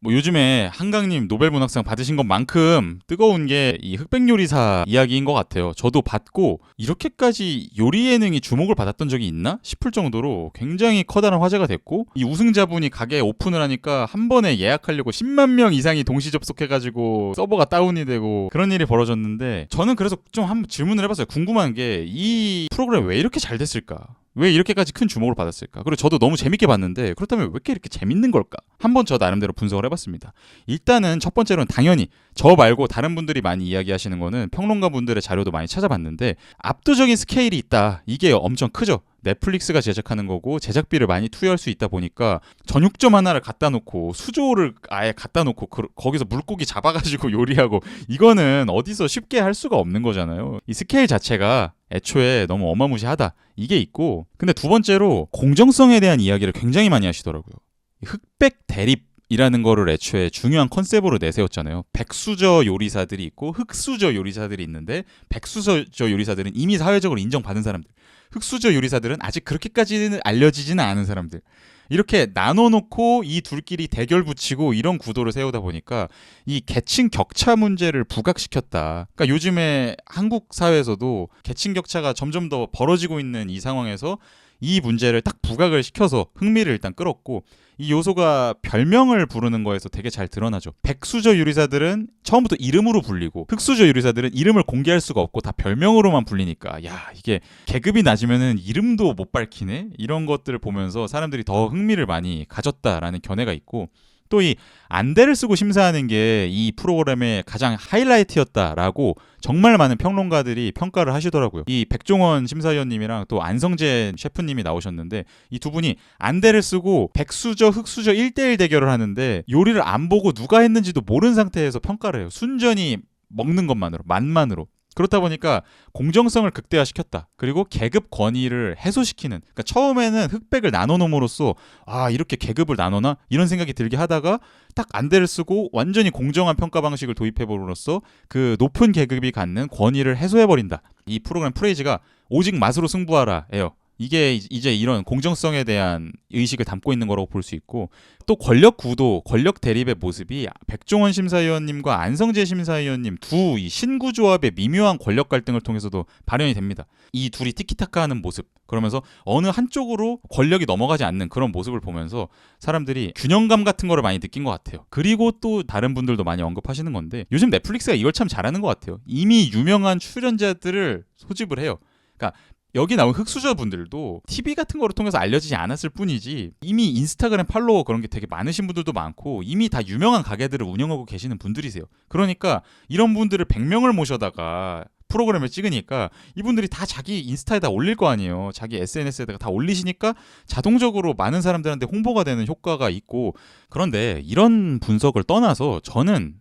뭐 요즘에 한강님 노벨 문학상 받으신 것만큼 뜨거운 게 이 흑백 요리사 이야기인 것 같아요. 저도 받고 이렇게까지 요리 예능이 주목을 받았던 적이 있나 싶을 정도로 굉장히 커다란 화제가 됐고 이 우승자분이 가게 오픈을 하니까 한 번에 예약하려고 10만 명 이상이 동시 접속해가지고 서버가 다운이 되고 그런 일이 벌어졌는데 저는 그래서 좀 한번 질문을 해봤어요. 궁금한 게 이 프로그램 왜 이렇게 잘 됐을까? 왜 이렇게까지 큰 주목을 받았을까? 그리고 저도 너무 재밌게 봤는데 그렇다면 왜 이렇게 이렇게 재밌는 걸까? 한번 저 나름대로 분석을 해봤습니다. 일단은 첫 번째로는 당연히 저 말고 다른 분들이 많이 이야기하시는 거는 평론가 분들의 자료도 많이 찾아봤는데 압도적인 스케일이 있다. 이게 엄청 크죠. 넷플릭스가 제작하는 거고 제작비를 많이 투여할 수 있다 보니까 전육점 하나를 갖다 놓고 수조를 아예 갖다 놓고 그- 거기서 물고기 잡아가지고 요리하고 이거는 어디서 쉽게 할 수가 없는 거잖아요. 이 스케일 자체가 애초에 너무 어마무시하다. 이게 있고 근데 두 번째로 공정성에 대한 이야기를 굉장히 많이 하시더라고요. 이 흑백 대립 이라는 거를 애초에 중요한 컨셉으로 내세웠잖아요. 백수저 요리사들이 있고 흑수저 요리사들이 있는데 백수저 요리사들은 이미 사회적으로 인정받은 사람들. 흑수저 요리사들은 아직 그렇게까지는 알려지지는 않은 사람들. 이렇게 나눠놓고 이 둘끼리 대결 붙이고 이런 구도를 세우다 보니까 이 계층 격차 문제를 부각시켰다. 그러니까 요즘에 한국 사회에서도 계층 격차가 점점 더 벌어지고 있는 이 상황에서 이 문제를 딱 부각을 시켜서 흥미를 일단 끌었고 이 요소가 별명을 부르는 거에서 되게 잘 드러나죠. 백수저 요리사들은 처음부터 이름으로 불리고 흑수저 요리사들은 이름을 공개할 수가 없고 다 별명으로만 불리니까 야 이게 계급이 낮으면은 이름도 못 밝히네 이런 것들을 보면서 사람들이 더 흥미를 많이 가졌다라는 견해가 있고 또 이 안대를 쓰고 심사하는 게 이 프로그램의 가장 하이라이트였다라고 정말 많은 평론가들이 평가를 하시더라고요. 이 백종원 심사위원님이랑 또 안성재 셰프님이 나오셨는데 이 두 분이 안대를 쓰고 백수저 흑수저 1대1 대결을 하는데 요리를 안 보고 누가 했는지도 모르는 상태에서 평가를 해요. 순전히 먹는 것만으로 맛만으로. 그렇다 보니까 공정성을 극대화시켰다. 그리고 계급 권위를 해소시키는. 그러니까 처음에는 흑백을 나눠놓음으로써 아 이렇게 계급을 나눠나 이런 생각이 들게 하다가 딱 안대를 쓰고 완전히 공정한 평가 방식을 도입해봄으로써 그 높은 계급이 갖는 권위를 해소해버린다. 이 프로그램 프레이즈가 오직 맛으로 승부하라예요. 이게 이제 이런 공정성에 대한 의식을 담고 있는 거라고 볼 수 있고 또 권력 구도, 권력 대립의 모습이 백종원 심사위원님과 안성재 심사위원님 두 이 신구 조합의 미묘한 권력 갈등을 통해서도 발현이 됩니다. 이 둘이 티키타카하는 모습 그러면서 어느 한쪽으로 권력이 넘어가지 않는 그런 모습을 보면서 사람들이 균형감 같은 거를 많이 느낀 것 같아요. 그리고 또 다른 분들도 많이 언급하시는 건데 요즘 넷플릭스가 이걸 참 잘하는 것 같아요. 이미 유명한 출연자들을 소집을 해요. 그러니까 여기 나온 흑수저 분들도 TV 같은 거를 통해서 알려지지 않았을 뿐이지 이미 인스타그램 팔로워 그런 게 되게 많으신 분들도 많고 이미 다 유명한 가게들을 운영하고 계시는 분들이세요. 그러니까 이런 분들을 100명을 모셔다가 프로그램을 찍으니까 이분들이 다 자기 인스타에다 올릴 거 아니에요. 자기 SNS에다가 다 올리시니까 자동적으로 많은 사람들한테 홍보가 되는 효과가 있고 그런데 이런 분석을 떠나서 저는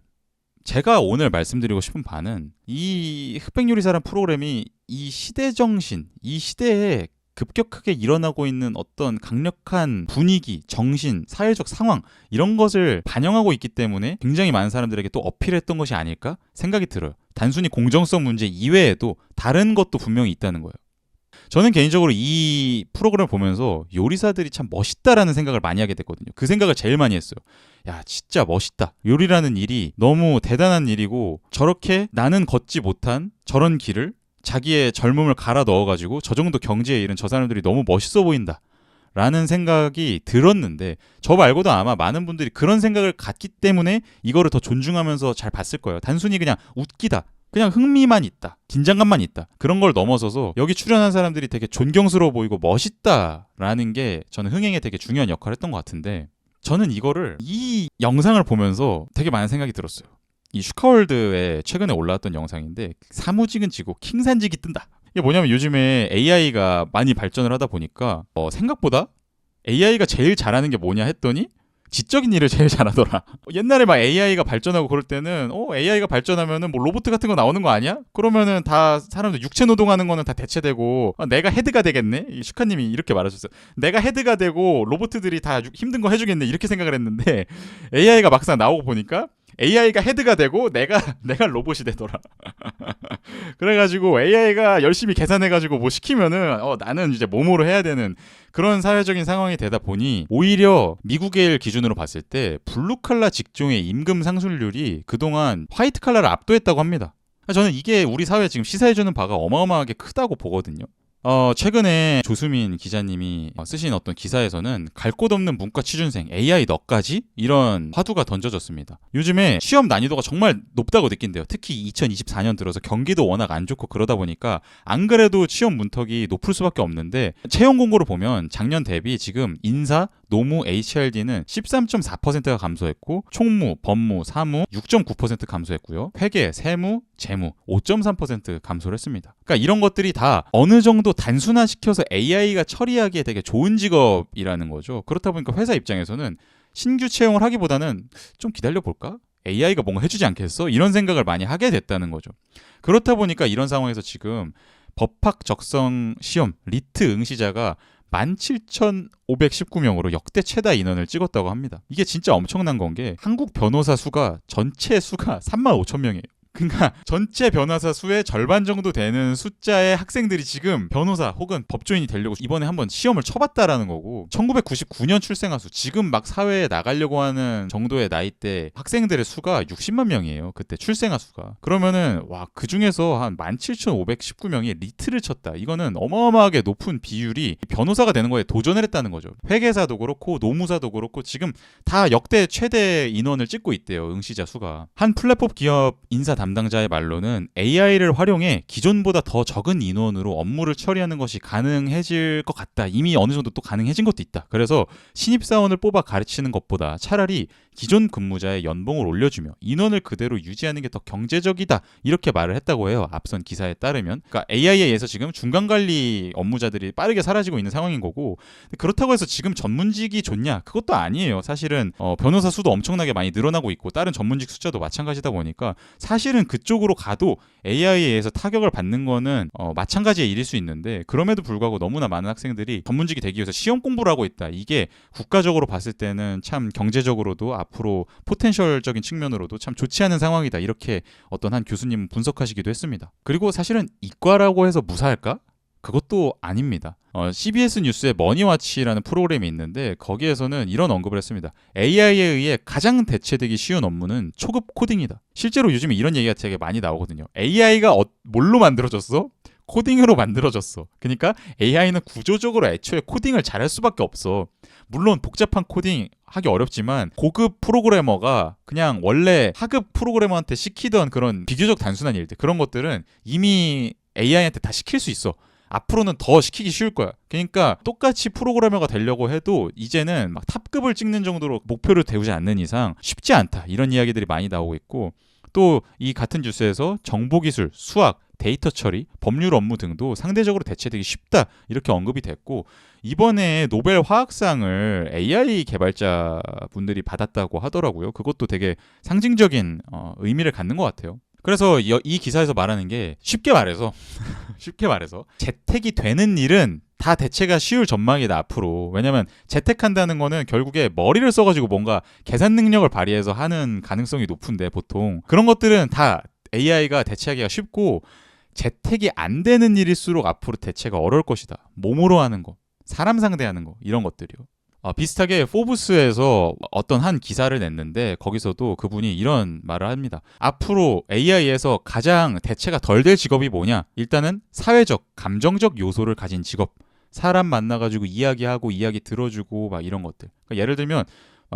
제가 오늘 말씀드리고 싶은 바는 이 흑백요리사란 프로그램이 이 시대 정신, 이 시대에 급격하게 일어나고 있는 어떤 강력한 분위기, 정신, 사회적 상황 이런 것을 반영하고 있기 때문에 굉장히 많은 사람들에게 또 어필했던 것이 아닐까 생각이 들어요. 단순히 공정성 문제 이외에도 다른 것도 분명히 있다는 거예요. 저는 개인적으로 이 프로그램을 보면서 요리사들이 참 멋있다라는 생각을 많이 하게 됐거든요. 그 생각을 제일 많이 했어요. 야, 진짜 멋있다. 요리라는 일이 너무 대단한 일이고 저렇게 나는 걷지 못한 저런 길을 자기의 젊음을 갈아 넣어가지고 저 정도 경지에 이른 저 사람들이 너무 멋있어 보인다. 라는 생각이 들었는데 저 말고도 아마 많은 분들이 그런 생각을 갖기 때문에 이거를 더 존중하면서 잘 봤을 거예요. 단순히 그냥 웃기다. 그냥 흥미만 있다. 긴장감만 있다. 그런 걸 넘어서서 여기 출연한 사람들이 되게 존경스러워 보이고 멋있다라는 게 저는 흥행에 되게 중요한 역할을 했던 것 같은데 저는 이거를 이 영상을 보면서 되게 많은 생각이 들었어요. 이 슈카월드에 최근에 올라왔던 영상인데 사무직은 지고 킹산직이 뜬다. 이게 뭐냐면 요즘에 AI가 많이 발전을 하다 보니까 어, 생각보다 AI가 제일 잘하는 게 뭐냐 했더니 지적인 일을 제일 잘하더라. 옛날에 막 AI가 발전하고 그럴 때는 어 AI가 발전하면은 뭐 로봇 같은 거 나오는 거 아니야? 그러면은 다 사람들 육체 노동하는 거는 다 대체되고 아, 내가 헤드가 되겠네. 이 슈카님이 이렇게 말하셨어요. 내가 헤드가 되고 로봇들이 다 유- 힘든 거 해주겠네 이렇게 생각을 했는데 AI가 막상 나오고 보니까 AI가 헤드가 되고 내가 내가 로봇이 되더라. 그래가지고 AI가 열심히 계산해가지고 뭐 시키면은 어 나는 이제 몸으로 해야 되는 그런 사회적인 상황이 되다 보니 오히려 미국의 기준으로 봤을 때 블루 칼라 직종의 임금 상승률이 그동안 화이트 칼라를 압도했다고 합니다. 저는 이게 우리 사회에 지금 시사해주는 바가 어마어마하게 크다고 보거든요. 어, 최근에 조수민 기자님이 어, 쓰신 어떤 기사에서는 갈 곳 없는 문과 취준생 AI 너까지 이런 화두가 던져졌습니다. 요즘에 시험 난이도가 정말 높다고 느낀대요. 특히 2024년 들어서 경기도 워낙 안 좋고 그러다 보니까 안 그래도 시험 문턱이 높을 수밖에 없는데 채용 공고를 보면 작년 대비 지금 인사, 노무, HRD는 13.4%가 감소했고 총무, 법무, 사무 6.9% 감소했고요. 회계, 세무, 재무 5.3% 감소를 했습니다. 그러니까 이런 것들이 다 어느 정도 단순화시켜서 AI가 처리하기에 되게 좋은 직업이라는 거죠. 그렇다 보니까 회사 입장에서는 신규 채용을 하기보다는 좀 기다려 볼까? AI가 뭔가 해주지 않겠어? 이런 생각을 많이 하게 됐다는 거죠. 그렇다 보니까 이런 상황에서 지금 법학 적성 시험 리트 응시자가 17,519명으로 역대 최다 인원을 찍었다고 합니다. 이게 진짜 엄청난 건 게 한국 변호사 수가 전체 수가 35,000명이에요. 그러니까 전체 변호사 수의 절반 정도 되는 숫자의 학생들이 지금 변호사 혹은 법조인이 되려고 이번에 한번 시험을 쳐봤다라는 거고 1999년 출생아 수 지금 막 사회에 나가려고 하는 정도의 나이대 학생들의 수가 60만 명이에요 그때 출생아 수가. 그러면은 와 그 중에서 한 17,519명이 리트를 쳤다. 이거는 어마어마하게 높은 비율이 변호사가 되는 거에 도전을 했다는 거죠. 회계사도 그렇고 노무사도 그렇고 지금 다 역대 최대 인원을 찍고 있대요 응시자 수가. 한 플랫폼 기업 인사 담당 자의 말로는 AI를 활용해 기존보다 더 적은 인원으로 업무를 처리하는 것이 가능해질 것 같다. 이미 어느 정도 또 가능해진 것도 있다. 그래서 신입사원을 뽑아 가르치는 것보다 차라리 기존 근무자의 연봉을 올려주며 인원을 그대로 유지하는 게 더 경제적이다. 이렇게 말을 했다고 해요. 앞선 기사에 따르면. 그러니까 AI에 의해서 지금 중간 관리 업무자들이 빠르게 사라지고 있는 상황인 거고 그렇다고 해서 지금 전문직이 좋냐? 그것도 아니에요. 사실은 어, 변호사 수도 엄청나게 많이 늘어나고 있고 다른 전문직 숫자도 마찬가지다 보니까 사실은 그쪽으로 가도 AI에 의해서 타격을 받는 거는 어, 마찬가지의 일일 수 있는데 그럼에도 불구하고 너무나 많은 학생들이 전문직이 되기 위해서 시험 공부를 하고 있다. 이게 국가적으로 봤을 때는 참 경제적으로도 앞 으로 포텐셜적인 측면으로도 참 좋지 않은 상황이다. 이렇게 어떤 한 교수님은 분석하시기도 했습니다. 그리고 사실은 이과라고 해서 무사할까? 그것도 아닙니다. 어, CBS 뉴스의 머니와치라는 프로그램이 있는데 거기에서는 이런 언급을 했습니다. AI에 의해 가장 대체되기 쉬운 업무는 초급 코딩이다. 실제로 요즘에 이런 얘기가 되게 많이 나오거든요. AI가 어, 뭘로 만들어졌어? 코딩으로 만들어졌어. 그러니까 AI는 구조적으로 애초에 코딩을 잘할 수밖에 없어. 물론 복잡한 코딩 하기 어렵지만 고급 프로그래머가 그냥 원래 하급 프로그래머한테 시키던 그런 비교적 단순한 일들 그런 것들은 이미 AI한테 다 시킬 수 있어. 앞으로는 더 시키기 쉬울 거야. 그러니까 똑같이 프로그래머가 되려고 해도 이제는 막 탑급을 찍는 정도로 목표를 세우지 않는 이상 쉽지 않다. 이런 이야기들이 많이 나오고 있고 또 이 같은 뉴스에서 정보기술, 수학, 데이터 처리, 법률 업무 등도 상대적으로 대체되기 쉽다 이렇게 언급이 됐고 이번에 노벨 화학상을 AI 개발자 분들이 받았다고 하더라고요. 그것도 되게 상징적인 어, 의미를 갖는 것 같아요. 그래서 이, 이 기사에서 말하는 게 쉽게 말해서 쉽게 말해서 재택이 되는 일은 다 대체가 쉬울 전망이다 앞으로 왜냐면 재택한다는 거는 결국에 머리를 써가지고 뭔가 계산 능력을 발휘해서 하는 가능성이 높은데 보통 그런 것들은 다 AI가 대체하기가 쉽고 재택이 안 되는 일일수록 앞으로 대체가 어려울 것이다 몸으로 하는 거 사람 상대하는 거 이런 것들이요 어, 비슷하게 포브스에서 어떤 한 기사를 냈는데 거기서도 그분이 이런 말을 합니다. 앞으로 AI에서 가장 대체가 덜 될 직업이 뭐냐? 일단은 사회적, 감정적 요소를 가진 직업. 사람 만나가지고 이야기하고 이야기 들어주고 막 이런 것들. 그러니까 예를 들면 막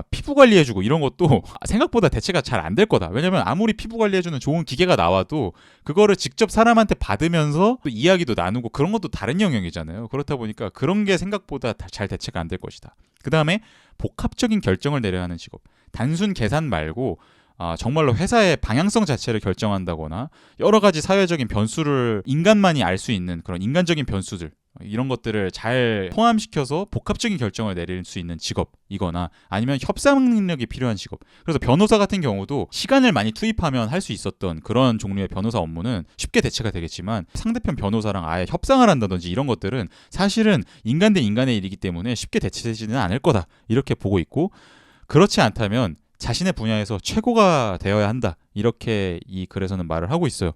피부 관리해주고 이런 것도 생각보다 대체가 잘 안 될 거다. 왜냐면 아무리 피부 관리해주는 좋은 기계가 나와도 그거를 직접 사람한테 받으면서 또 이야기도 나누고 그런 것도 다른 영역이잖아요. 그렇다 보니까 그런 게 생각보다 잘 대체가 안 될 것이다. 그 다음에 복합적인 결정을 내려야 하는 직업. 단순 계산 말고 아, 정말로 회사의 방향성 자체를 결정한다거나 여러 가지 사회적인 변수를 인간만이 알 수 있는 그런 인간적인 변수들 이런 것들을 잘 포함시켜서 복합적인 결정을 내릴 수 있는 직업이거나 아니면 협상 능력이 필요한 직업. 그래서 변호사 같은 경우도 시간을 많이 투입하면 할 수 있었던 그런 종류의 변호사 업무는 쉽게 대체가 되겠지만 상대편 변호사랑 아예 협상을 한다든지 이런 것들은 사실은 인간 대 인간의 일이기 때문에 쉽게 대체되지는 않을 거다. 이렇게 보고 있고 그렇지 않다면 자신의 분야에서 최고가 되어야 한다. 이렇게 이 글에서는 말을 하고 있어요.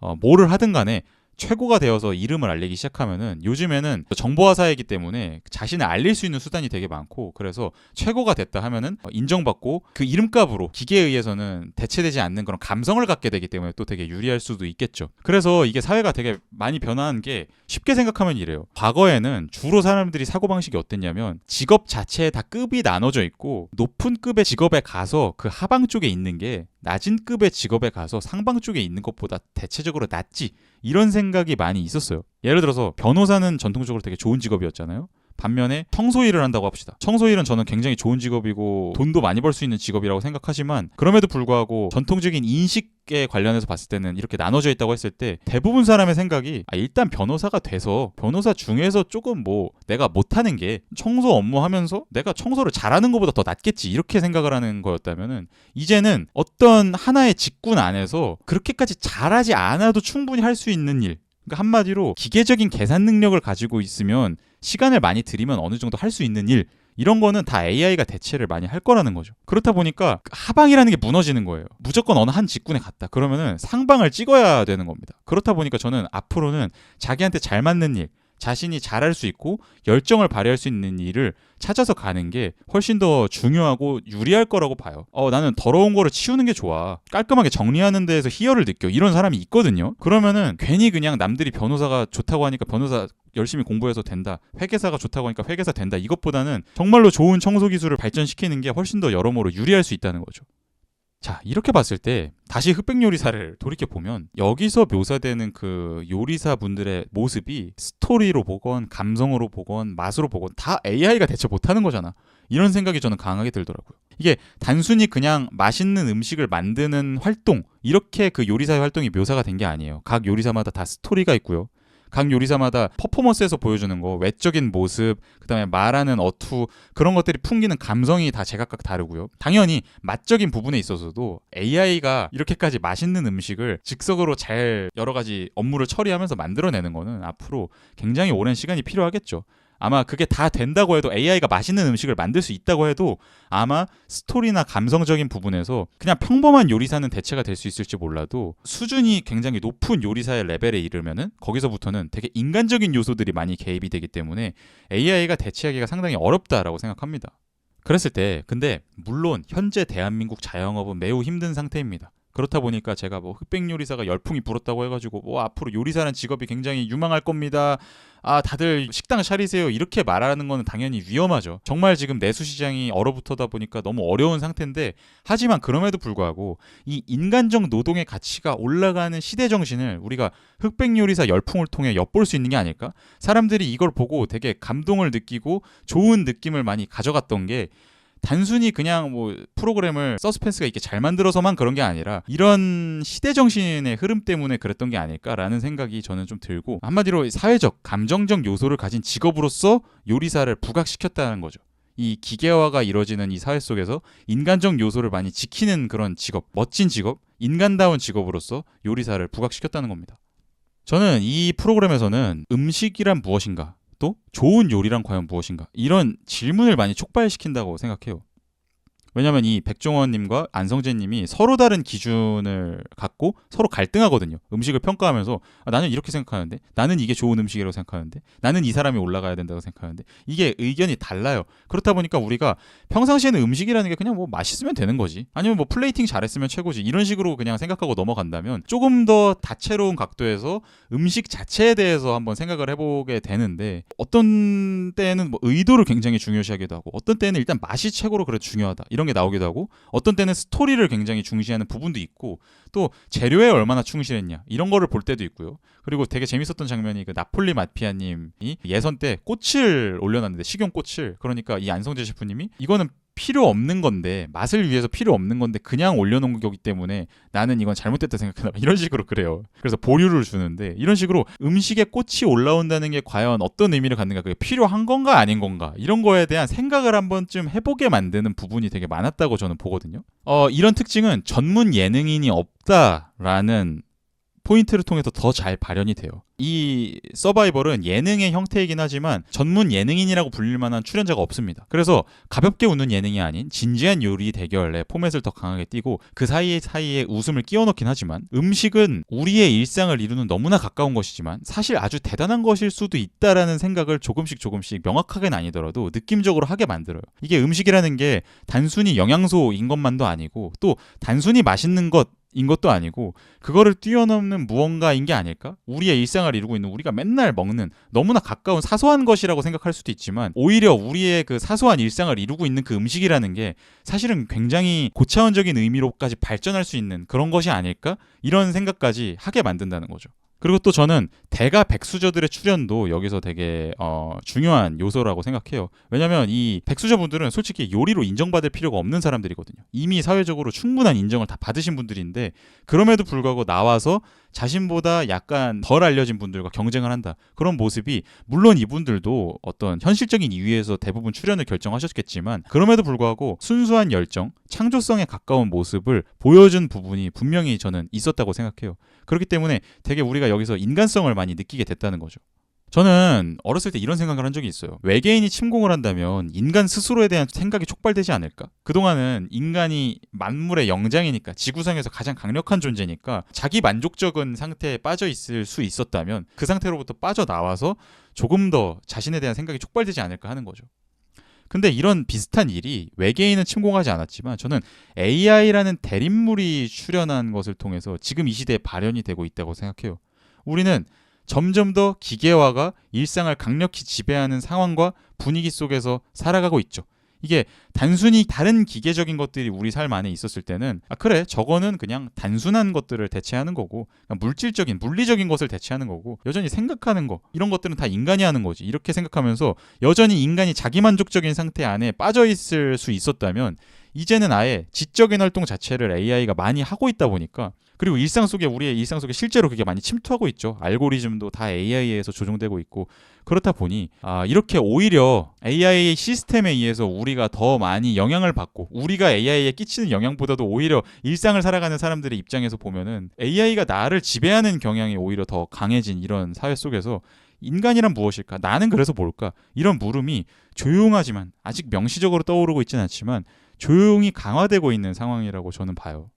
어, 뭐를 하든 간에 최고가 되어서 이름을 알리기 시작하면은 요즘에는 정보화 사회이기 때문에 자신을 알릴 수 있는 수단이 되게 많고 그래서 최고가 됐다 하면은 인정받고 그 이름값으로 기계에 의해서는 대체되지 않는 그런 감성을 갖게 되기 때문에 또 되게 유리할 수도 있겠죠. 그래서 이게 사회가 되게 많이 변화한 게 쉽게 생각하면 이래요. 과거에는 주로 사람들이 사고방식이 어땠냐면 직업 자체에 다 급이 나눠져 있고 높은 급의 직업에 가서 그 하방 쪽에 있는 게 낮은 급의 직업에 가서 상방 쪽에 있는 것보다 대체적으로 낫지 이런 생각이 많이 있었어요. 예를 들어서 변호사는 전통적으로 되게 좋은 직업이었잖아요. 반면에 청소일을 한다고 합시다. 청소일은 저는 굉장히 좋은 직업이고 돈도 많이 벌 수 있는 직업이라고 생각하지만 그럼에도 불구하고 전통적인 인식에 관련해서 봤을 때는 이렇게 나눠져 있다고 했을 때 대부분 사람의 생각이 아, 일단 변호사가 돼서 변호사 중에서 조금 뭐 내가 못하는 게 청소 업무 하면서 내가 청소를 잘하는 것보다 더 낫겠지 이렇게 생각을 하는 거였다면은 이제는 어떤 하나의 직군 안에서 그렇게까지 잘하지 않아도 충분히 할 수 있는 일 그러니까 한마디로 기계적인 계산 능력을 가지고 있으면 시간을 많이 들이면 어느 정도 할 수 있는 일 이런 거는 다 AI가 대체를 많이 할 거라는 거죠. 그렇다 보니까 하방이라는 게 무너지는 거예요. 무조건 어느 한 직군에 갔다. 그러면은 상방을 찍어야 되는 겁니다. 그렇다 보니까 저는 앞으로는 자기한테 잘 맞는 일, 자신이 잘할 수 있고 열정을 발휘할 수 있는 일을 찾아서 가는 게 훨씬 더 중요하고 유리할 거라고 봐요. 어, 나는 더러운 거를 치우는 게 좋아. 깔끔하게 정리하는 데에서 희열을 느껴. 이런 사람이 있거든요. 그러면은 괜히 그냥 남들이 변호사가 좋다고 하니까 변호사 열심히 공부해서 된다. 회계사가 좋다고 하니까 회계사 된다. 이것보다는 정말로 좋은 청소 기술을 발전시키는 게 훨씬 더 여러모로 유리할 수 있다는 거죠. 자, 이렇게 봤을 때 다시 흑백 요리사를 돌이켜 보면 여기서 묘사되는 그 요리사 분들의 모습이 스토리로 보건 감성으로 보건 맛으로 보건 다 AI가 대체 못하는 거잖아. 이런 생각이 저는 강하게 들더라고요. 이게 단순히 그냥 맛있는 음식을 만드는 활동 이렇게 그 요리사의 활동이 묘사가 된 게 아니에요. 각 요리사마다 다 스토리가 있고요. 각 요리사마다 퍼포먼스에서 보여주는 거, 외적인 모습, 그다음에 말하는 어투 그런 것들이 풍기는 감성이 다 제각각 다르고요. 당연히 맛적인 부분에 있어서도 AI가 이렇게까지 맛있는 음식을 즉석으로 잘 여러 가지 업무를 처리하면서 만들어내는 거는 앞으로 굉장히 오랜 시간이 필요하겠죠. 아마 그게 다 된다고 해도 AI가 맛있는 음식을 만들 수 있다고 해도 아마 스토리나 감성적인 부분에서 그냥 평범한 요리사는 대체가 될 수 있을지 몰라도 수준이 굉장히 높은 요리사의 레벨에 이르면은 거기서부터는 되게 인간적인 요소들이 많이 개입이 되기 때문에 AI가 대체하기가 상당히 어렵다라고 생각합니다. 그랬을 때 근데 물론 현재 대한민국 자영업은 매우 힘든 상태입니다. 그렇다 보니까 제가 뭐 흑백 요리사가 열풍이 불었다고 해가지고 뭐 앞으로 요리사라는 직업이 굉장히 유망할 겁니다. 아 다들 식당 차리세요 이렇게 말하는 거는 당연히 위험하죠. 정말 지금 내수 시장이 얼어붙어다 보니까 너무 어려운 상태인데 하지만 그럼에도 불구하고 이 인간적 노동의 가치가 올라가는 시대 정신을 우리가 흑백 요리사 열풍을 통해 엿볼 수 있는 게 아닐까? 사람들이 이걸 보고 되게 감동을 느끼고 좋은 느낌을 많이 가져갔던 게 단순히 그냥 뭐 프로그램을 서스펜스가 있게 잘 만들어서만 그런 게 아니라 이런 시대 정신의 흐름 때문에 그랬던 게 아닐까라는 생각이 저는 좀 들고 한마디로 사회적 감정적 요소를 가진 직업으로서 요리사를 부각시켰다는 거죠. 이 기계화가 이루어지는 이 사회 속에서 인간적 요소를 많이 지키는 그런 직업, 멋진 직업, 인간다운 직업으로서 요리사를 부각시켰다는 겁니다. 저는 이 프로그램에서는 음식이란 무엇인가 또 좋은 요리란 과연 무엇인가? 이런 질문을 많이 촉발시킨다고 생각해요. 왜냐하면 이 백종원님과 안성재님이 서로 다른 기준을 갖고 서로 갈등하거든요. 음식을 평가하면서 아, 나는 이렇게 생각하는데, 나는 이게 좋은 음식이라고 생각하는데, 나는 이 사람이 올라가야 된다고 생각하는데 이게 의견이 달라요. 그렇다 보니까 우리가 평상시에는 음식이라는 게 그냥 뭐 맛있으면 되는 거지, 아니면 뭐 플레이팅 잘했으면 최고지 이런 식으로 그냥 생각하고 넘어간다면 조금 더 다채로운 각도에서 음식 자체에 대해서 한번 생각을 해보게 되는데 어떤 때는 뭐 의도를 굉장히 중요시하기도 하고 어떤 때는 일단 맛이 최고로 그래 중요하다 이런 이런 게 나오기도 하고 어떤 때는 스토리를 굉장히 중시하는 부분도 있고 또 재료에 얼마나 충실했냐 이런 거를 볼 때도 있고요. 그리고 되게 재밌었던 장면이 그 나폴리 마피아님이 예선 때 꽃을 올려놨는데 식용 꽃을 그러니까 이 안성재 셰프님이 이거는 필요 없는 건데 맛을 위해서 필요 없는 건데 그냥 올려놓은 거기 때문에 나는 이건 잘못됐다 생각한다 이런 식으로 그래요. 그래서 보류를 주는데 이런 식으로 음식에 꽃이 올라온다는 게 과연 어떤 의미를 갖는가 그게 필요한 건가 아닌 건가 이런 거에 대한 생각을 한 번쯤 해보게 만드는 부분이 되게 많았다고 저는 보거든요. 어 이런 특징은 전문 예능인이 없다라는 포인트를 통해서 더 잘 발현이 돼요. 이 서바이벌은 예능의 형태이긴 하지만 전문 예능인이라고 불릴 만한 출연자가 없습니다. 그래서 가볍게 웃는 예능이 아닌 진지한 요리 대결의 포맷을 더 강하게 띠고 그 사이에 사이에 웃음을 끼워 넣긴 하지만 음식은 우리의 일상을 이루는 너무나 가까운 것이지만 사실 아주 대단한 것일 수도 있다라는 생각을 조금씩 조금씩 명확하게는 아니더라도 느낌적으로 하게 만들어요. 이게 음식이라는 게 단순히 영양소인 것만도 아니고 또 단순히 맛있는 것 인 것도 아니고 그거를 뛰어넘는 무언가인 게 아닐까? 우리의 일상을 이루고 있는 우리가 맨날 먹는 너무나 가까운 사소한 것이라고 생각할 수도 있지만 오히려 우리의 그 사소한 일상을 이루고 있는 그 음식이라는 게 사실은 굉장히 고차원적인 의미로까지 발전할 수 있는 그런 것이 아닐까? 이런 생각까지 하게 만든다는 거죠. 그리고 또 저는 대가 백수저들의 출연도 여기서 되게 어, 중요한 요소라고 생각해요. 왜냐면 이 백수저분들은 솔직히 요리로 인정받을 필요가 없는 사람들이거든요. 이미 사회적으로 충분한 인정을 다 받으신 분들인데 그럼에도 불구하고 나와서 자신보다 약간 덜 알려진 분들과 경쟁을 한다. 그런 모습이 물론 이분들도 어떤 현실적인 이유에서 대부분 출연을 결정하셨겠지만 그럼에도 불구하고 순수한 열정, 창조성에 가까운 모습을 보여준 부분이 분명히 저는 있었다고 생각해요. 그렇기 때문에 되게 우리가 여기서 인간성을 많이 느끼게 됐다는 거죠. 저는 어렸을 때 이런 생각을 한 적이 있어요. 외계인이 침공을 한다면 인간 스스로에 대한 생각이 촉발되지 않을까? 그동안은 인간이 만물의 영장이니까 지구상에서 가장 강력한 존재니까 자기 만족적인 상태에 빠져 있을 수 있었다면 그 상태로부터 빠져나와서 조금 더 자신에 대한 생각이 촉발되지 않을까 하는 거죠. 근데 이런 비슷한 일이 외계인은 침공하지 않았지만 저는 AI라는 대립물이 출현한 것을 통해서 지금 이 시대에 발현이 되고 있다고 생각해요. 우리는 점점 더 기계화가 일상을 강력히 지배하는 상황과 분위기 속에서 살아가고 있죠. 이게 단순히 다른 기계적인 것들이 우리 삶 안에 있었을 때는 아 그래 저거는 그냥 단순한 것들을 대체하는 거고 물질적인 물리적인 것을 대체하는 거고 여전히 생각하는 거 이런 것들은 다 인간이 하는 거지 이렇게 생각하면서 여전히 인간이 자기만족적인 상태 안에 빠져 있을 수 있었다면 이제는 아예 지적인 활동 자체를 AI가 많이 하고 있다 보니까 그리고 일상 속에 우리의 일상 속에 실제로 그게 많이 침투하고 있죠. 알고리즘도 다 AI에서 조종되고 있고 그렇다 보니 아 이렇게 오히려 AI 시스템에 의해서 우리가 더 많이 영향을 받고 우리가 AI에 끼치는 영향보다도 오히려 일상을 살아가는 사람들의 입장에서 보면은 AI가 나를 지배하는 경향이 오히려 더 강해진 이런 사회 속에서 인간이란 무엇일까? 나는 그래서 뭘까? 이런 물음이 조용하지만 아직 명시적으로 떠오르고 있지는 않지만 조용히 강화되고 있는 상황이라고 저는 봐요.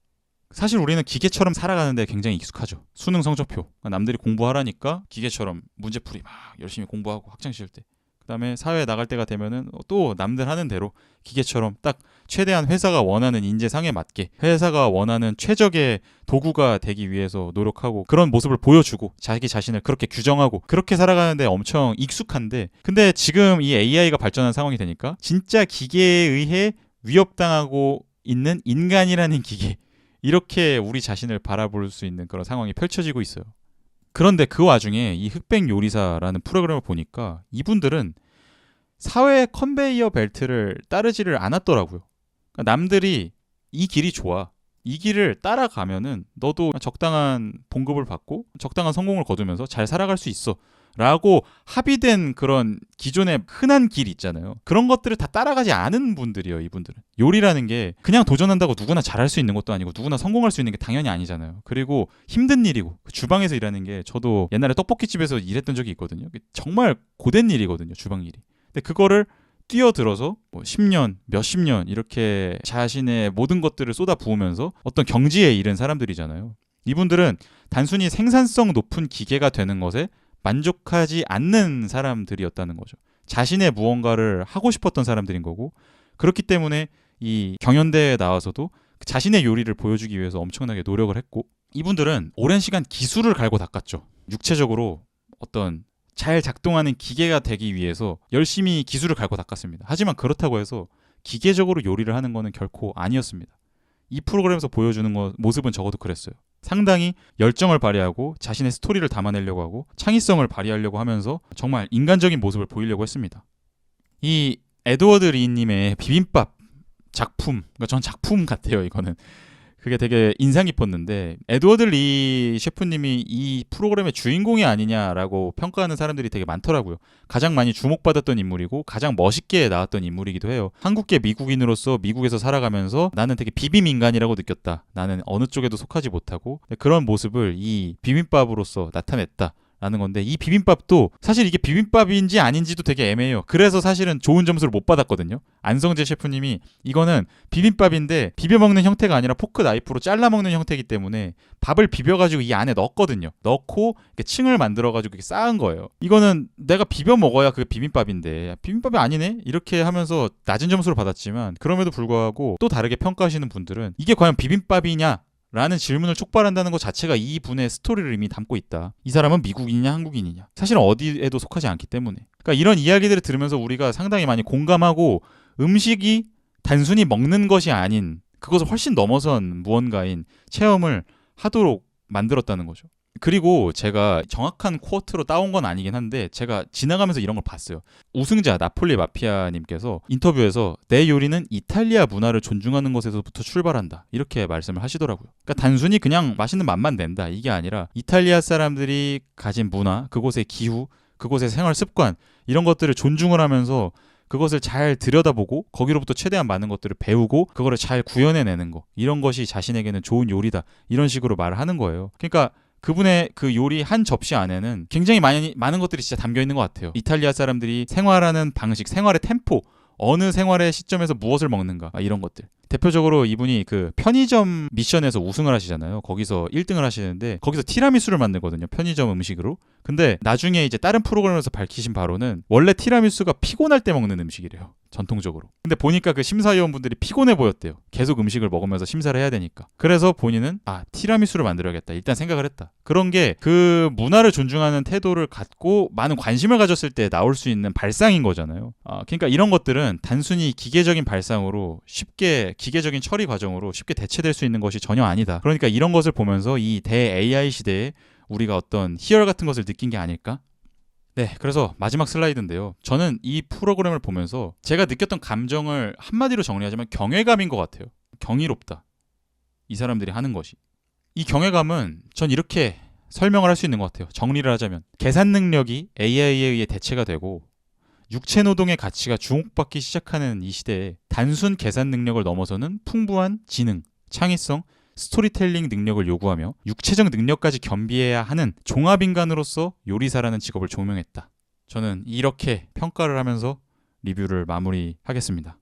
사실 우리는 기계처럼 살아가는데 굉장히 익숙하죠. 수능 성적표. 남들이 공부하라니까 기계처럼 문제풀이 막 열심히 공부하고 학창 시절 때. 그다음에 사회에 나갈 때가 되면은 또 남들 하는 대로 기계처럼 딱 최대한 회사가 원하는 인재상에 맞게 회사가 원하는 최적의 도구가 되기 위해서 노력하고 그런 모습을 보여주고 자기 자신을 그렇게 규정하고 그렇게 살아가는데 엄청 익숙한데 근데 지금 이 AI가 발전한 상황이 되니까 진짜 기계에 의해 위협당하고 있는 인간이라는 기계 이렇게 우리 자신을 바라볼 수 있는 그런 상황이 펼쳐지고 있어요. 그런데 그 와중에 이 흑백 요리사라는 프로그램을 보니까 이분들은 사회 컨베이어 벨트를 따르지를 않았더라고요. 그러니까 남들이 이 길이 좋아. 이 길을 따라가면은 너도 적당한 봉급을 받고 적당한 성공을 거두면서 잘 살아갈 수 있어. 라고 합의된 그런 기존의 흔한 길 있잖아요. 그런 것들을 다 따라가지 않은 분들이에요, 이분들은. 요리라는 게 그냥 도전한다고 누구나 잘할 수 있는 것도 아니고 누구나 성공할 수 있는 게 당연히 아니잖아요. 그리고 힘든 일이고 그 주방에서 일하는 게 저도 옛날에 떡볶이집에서 일했던 적이 있거든요. 정말 고된 일이거든요, 주방 일이. 근데 그거를 뛰어들어서 뭐 10년, 몇십 년 이렇게 자신의 모든 것들을 쏟아 부으면서 어떤 경지에 이른 사람들이잖아요. 이분들은 단순히 생산성 높은 기계가 되는 것에 만족하지 않는 사람들이었다는 거죠. 자신의 무언가를 하고 싶었던 사람들인 거고 그렇기 때문에 이 경연대회에 나와서도 자신의 요리를 보여주기 위해서 엄청나게 노력을 했고 이분들은 오랜 시간 기술을 갈고 닦았죠. 육체적으로 어떤 잘 작동하는 기계가 되기 위해서 열심히 기술을 갈고 닦았습니다. 하지만 그렇다고 해서 기계적으로 요리를 하는 것은 결코 아니었습니다. 이 프로그램에서 보여주는 거, 모습은 적어도 그랬어요. 상당히 열정을 발휘하고 자신의 스토리를 담아내려고 하고 창의성을 발휘하려고 하면서 정말 인간적인 모습을 보이려고 했습니다. 이 에드워드 리님의 비빔밥 작품, 그러니까 전 작품 같아요. 이거는 그게 되게 인상 깊었는데 에드워드 리 셰프님이 이 프로그램의 주인공이 아니냐라고 평가하는 사람들이 되게 많더라고요. 가장 많이 주목받았던 인물이고 가장 멋있게 나왔던 인물이기도 해요. 한국계 미국인으로서 미국에서 살아가면서 나는 되게 비빔 인간이라고 느꼈다. 나는 어느 쪽에도 속하지 못하고 그런 모습을 이 비빔밥으로서 나타냈다. 라는 건데 이 비빔밥도 사실 이게 비빔밥인지 아닌지도 되게 애매해요. 그래서 사실은 좋은 점수를 못 받았거든요. 안성재 셰프님이 이거는 비빔밥인데 비벼 먹는 형태가 아니라 포크 나이프로 잘라 먹는 형태이기 때문에 밥을 비벼 가지고 이 안에 넣었거든요. 넣고 이렇게 층을 만들어 가지고 이렇게 쌓은 거예요. 이거는 내가 비벼 먹어야 그게 비빔밥인데 비빔밥이 아니네 이렇게 하면서 낮은 점수를 받았지만 그럼에도 불구하고 또 다르게 평가하시는 분들은 이게 과연 비빔밥이냐 라는 질문을 촉발한다는 것 자체가 이 분의 스토리를 이미 담고 있다. 이 사람은 미국인이냐 한국인이냐. 사실은 어디에도 속하지 않기 때문에. 그러니까 이런 이야기들을 들으면서 우리가 상당히 많이 공감하고 음식이 단순히 먹는 것이 아닌 그것을 훨씬 넘어선 무언가인 체험을 하도록 만들었다는 거죠. 그리고 제가 정확한 쿼트로 따온 건 아니긴 한데 제가 지나가면서 이런 걸 봤어요. 우승자 나폴리 마피아님께서 인터뷰에서 내 요리는 이탈리아 문화를 존중하는 것에서부터 출발한다 이렇게 말씀을 하시더라고요. 그러니까 단순히 그냥 맛있는 맛만 낸다 이게 아니라 이탈리아 사람들이 가진 문화, 그곳의 기후, 그곳의 생활 습관 이런 것들을 존중을 하면서 그것을 잘 들여다보고 거기로부터 최대한 많은 것들을 배우고 그거를 잘 구현해내는 거 이런 것이 자신에게는 좋은 요리다 이런 식으로 말을 하는 거예요. 그러니까 그분의 그 요리 한 접시 안에는 굉장히 많이 많은 것들이 진짜 담겨 있는 것 같아요. 이탈리아 사람들이 생활하는 방식, 생활의 템포, 어느 생활의 시점에서 무엇을 먹는가 아, 이런 것들. 대표적으로 이분이 그 편의점 미션에서 우승을 하시잖아요. 거기서 1등을 하시는데 거기서 티라미수를 만들거든요. 편의점 음식으로. 근데 나중에 이제 다른 프로그램에서 밝히신 바로는 원래 티라미수가 피곤할 때 먹는 음식이래요. 전통적으로. 근데 보니까 그 심사위원분들이 피곤해 보였대요. 계속 음식을 먹으면서 심사를 해야 되니까. 그래서 본인은 아 티라미수를 만들어야겠다. 일단 생각을 했다. 그런 게 그 문화를 존중하는 태도를 갖고 많은 관심을 가졌을 때 나올 수 있는 발상인 거잖아요. 아, 그러니까 이런 것들은 단순히 기계적인 발상으로 쉽게 기계적인 처리 과정으로 쉽게 대체될 수 있는 것이 전혀 아니다. 그러니까 이런 것을 보면서 이 대 AI 시대에 우리가 어떤 희열 같은 것을 느낀 게 아닐까? 네, 그래서 마지막 슬라이드인데요. 저는 이 프로그램을 보면서 제가 느꼈던 감정을 한마디로 정리하자면 경외감인 것 같아요. 경이롭다. 이 사람들이 하는 것이. 이 경외감은 전 이렇게 설명을 할 수 있는 것 같아요. 정리를 하자면 계산 능력이 AI에 의해 대체가 되고 육체 노동의 가치가 주목받기 시작하는 이 시대에 단순 계산 능력을 넘어서는 풍부한 지능, 창의성, 스토리텔링 능력을 요구하며 육체적 능력까지 겸비해야 하는 종합인간으로서 요리사라는 직업을 종명했다. 저는 이렇게 평가를 하면서 리뷰를 마무리하겠습니다.